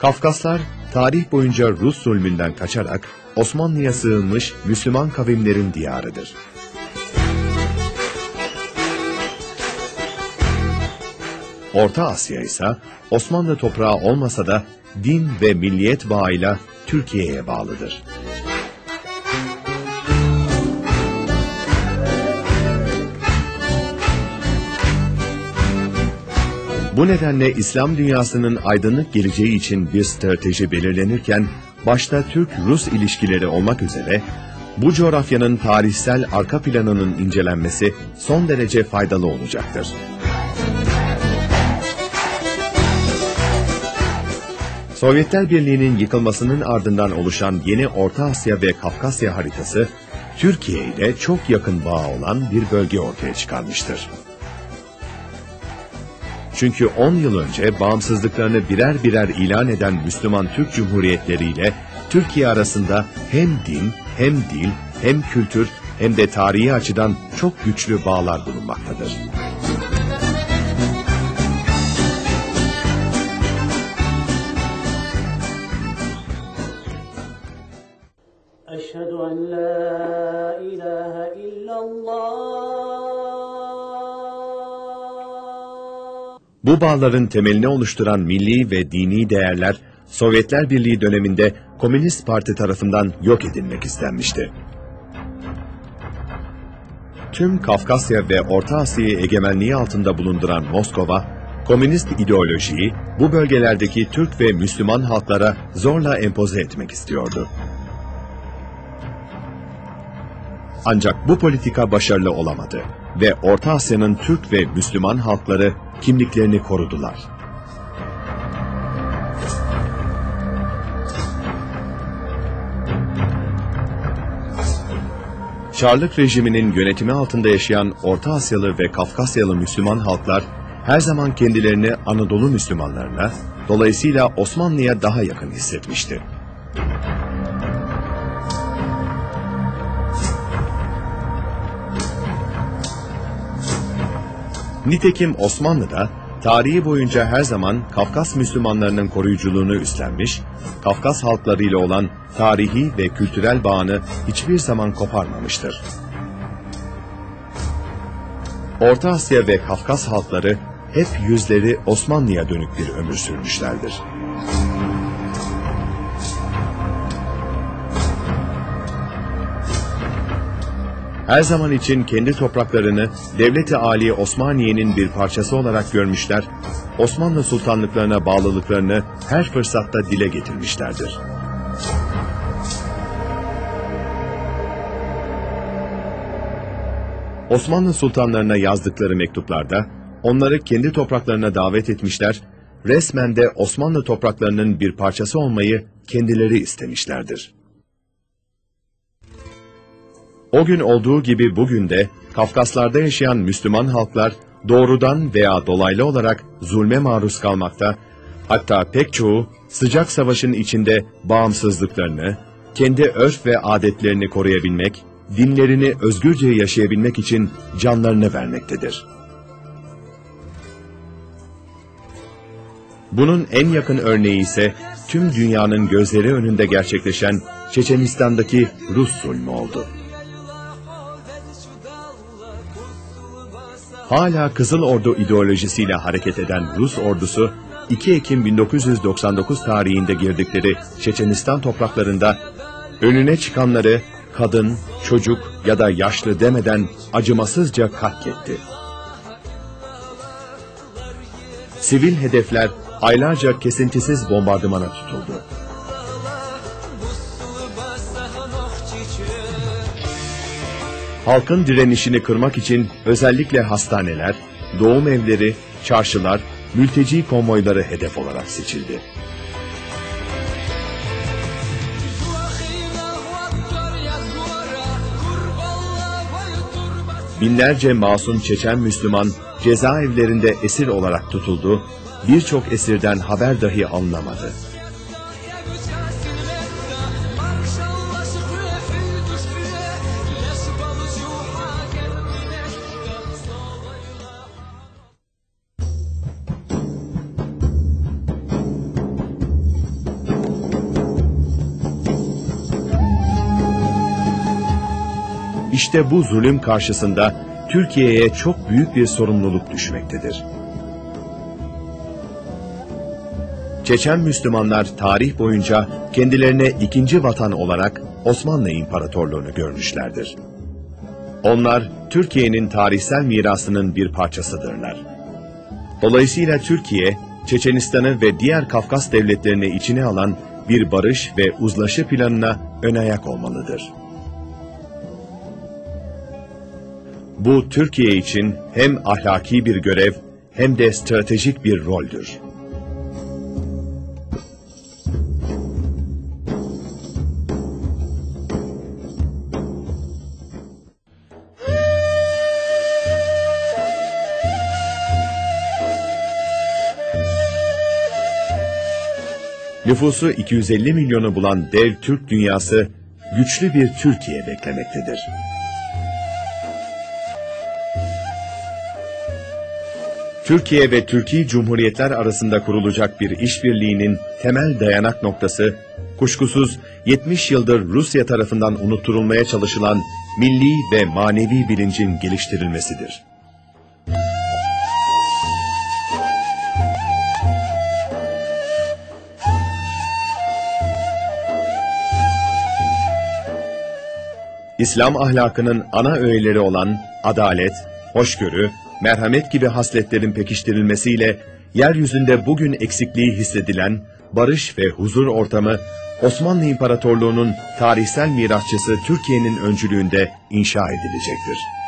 Kafkaslar tarih boyunca Rus zulmünden kaçarak Osmanlı'ya sığınmış Müslüman kavimlerin diyarıdır. Orta Asya ise Osmanlı toprağı olmasa da din ve milliyet bağıyla Türkiye'ye bağlıdır. Bu nedenle İslam dünyasının aydınlık geleceği için bir strateji belirlenirken, başta Türk-Rus ilişkileri olmak üzere, bu coğrafyanın tarihsel arka planının incelenmesi son derece faydalı olacaktır. Sovyetler Birliği'nin yıkılmasının ardından oluşan yeni Orta Asya ve Kafkasya haritası, Türkiye ile çok yakın bağ olan bir bölge ortaya çıkarmıştır. Çünkü 10 yıl önce bağımsızlıklarını birer birer ilan eden Müslüman Türk Cumhuriyetleri ile Türkiye arasında hem din, hem dil, hem kültür, hem de tarihi açıdan çok güçlü bağlar bulunmaktadır. Eşhedü en la ilahe illallah Bu bağların temelini oluşturan milli ve dini değerler Sovyetler Birliği döneminde Komünist Parti tarafından yok edilmek istenmişti. Tüm Kafkasya ve Orta Asya'yı egemenliği altında bulunduran Moskova, komünist ideolojiyi bu bölgelerdeki Türk ve Müslüman halklara zorla empoze etmek istiyordu. Ancak bu politika başarılı olamadı ve Orta Asya'nın Türk ve Müslüman halkları kimliklerini korudular. Çarlık rejiminin yönetimi altında yaşayan Orta Asyalı ve Kafkasyalı Müslüman halklar her zaman kendilerini Anadolu Müslümanlarına, dolayısıyla Osmanlı'ya daha yakın hissetmişti. Nitekim Osmanlı da tarihi boyunca her zaman Kafkas Müslümanlarının koruyuculuğunu üstlenmiş, Kafkas halklarıyla olan tarihi ve kültürel bağını hiçbir zaman koparmamıştır. Orta Asya ve Kafkas halkları hep yüzleri Osmanlı'ya dönük bir ömür sürmüşlerdir. Her zaman için kendi topraklarını Devleti Ali Osmaniye'nin bir parçası olarak görmüşler, Osmanlı sultanlıklarına bağlılıklarını her fırsatta dile getirmişlerdir. Osmanlı sultanlarına yazdıkları mektuplarda onları kendi topraklarına davet etmişler, resmen de Osmanlı topraklarının bir parçası olmayı kendileri istemişlerdir. O gün olduğu gibi bugün de Kafkaslarda yaşayan Müslüman halklar doğrudan veya dolaylı olarak zulme maruz kalmakta, hatta pek çoğu sıcak savaşın içinde bağımsızlıklarını, kendi örf ve adetlerini koruyabilmek, dinlerini özgürce yaşayabilmek için canlarını vermektedir. Bunun en yakın örneği ise tüm dünyanın gözleri önünde gerçekleşen Çeçenistan'daki Rus zulmü oldu. Hala Kızıl Ordu ideolojisiyle hareket eden Rus ordusu 2 Ekim 1999 tarihinde girdikleri Çeçenistan topraklarında önüne çıkanları kadın, çocuk ya da yaşlı demeden acımasızca katletti. Sivil hedefler aylarca kesintisiz bombardımana tutuldu. Halkın direnişini kırmak için özellikle hastaneler, doğum evleri, çarşılar, mülteci konvoyları hedef olarak seçildi. Binlerce masum Çeçen Müslüman cezaevlerinde esir olarak tutuldu, birçok esirden haber dahi alınamadı. İşte bu zulüm karşısında Türkiye'ye çok büyük bir sorumluluk düşmektedir. Çeçen Müslümanlar tarih boyunca kendilerine ikinci vatan olarak Osmanlı İmparatorluğunu görmüşlerdir. Onlar Türkiye'nin tarihsel mirasının bir parçasıdırlar. Dolayısıyla Türkiye, Çeçenistan'ı ve diğer Kafkas devletlerini içine alan bir barış ve uzlaşı planına ön ayak olmalıdır. Bu Türkiye için hem ahlaki bir görev hem de stratejik bir roldür. Nüfusu 250 milyonu bulan dev Türk dünyası güçlü bir Türkiye beklemektedir. Türkiye ve Türkiye Cumhuriyetler arasında kurulacak bir işbirliğinin temel dayanak noktası, kuşkusuz 70 yıldır Rusya tarafından unutturulmaya çalışılan milli ve manevi bilincin geliştirilmesidir. İslam ahlakının ana öğeleri olan adalet, hoşgörü, merhamet gibi hasletlerin pekiştirilmesiyle yeryüzünde bugün eksikliği hissedilen barış ve huzur ortamı Osmanlı İmparatorluğu'nun tarihsel mirasçısı Türkiye'nin öncülüğünde inşa edilecektir.